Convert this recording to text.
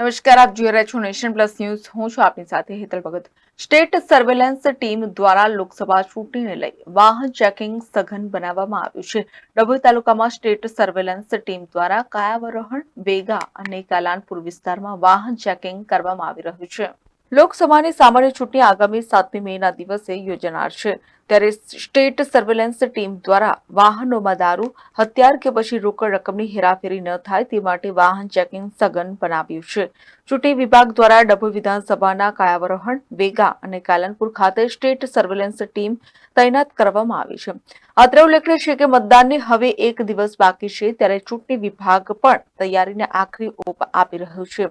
નમસ્કાર, આપ જોઈ રહ્યા છો નેશન પ્લસ ન્યૂઝ. હું છું આપની સાથે Hetal Bhagat. State surveillance team દ્વારા લોકસભા ચૂંટણીને લઈ વાહન ચેકિંગ સઘન બનાવવામાં આવ્યું છે. ડભોઈ તાલુકામાં સ્ટેટ સર્વેલન્સ ટીમ દ્વારા કાયાવરોહણ, વેગા અને કાલાનપુર વિસ્તારમાં વાહન ચેકિંગ કરવામાં આવી રહ્યું છે. લોકસભાની સામાન્ય ચૂંટણી આગામી સાતમી મેના દિવસે યોજાનાર છે. ત્યારે સ્ટેટ સર્વેલન્સ ટીમ દ્વારા વાહનોમાં દારૂ, હથિયાર કે પછી રોકડ રકમની હેરાફેરી ન થાય તે માટે વાહન ચેકિંગ સઘન બનાવ્યું છે. ચૂંટણી વિભાગ દ્વારા ડભોઈ વિધાનસભાના કાયાવરોહણ, વેગા અને કાલનપુર ખાતે સ્ટેટ સર્વેલન્સ ટીમ તૈનાત કરવામાં આવી છે. અત્રે ઉલ્લેખનીય છે કે મતદાનને હવે એક દિવસ બાકી છે, ત્યારે ચૂંટણી વિભાગ પણ તૈયારીને આખરી ઓપ આપી રહ્યું છે.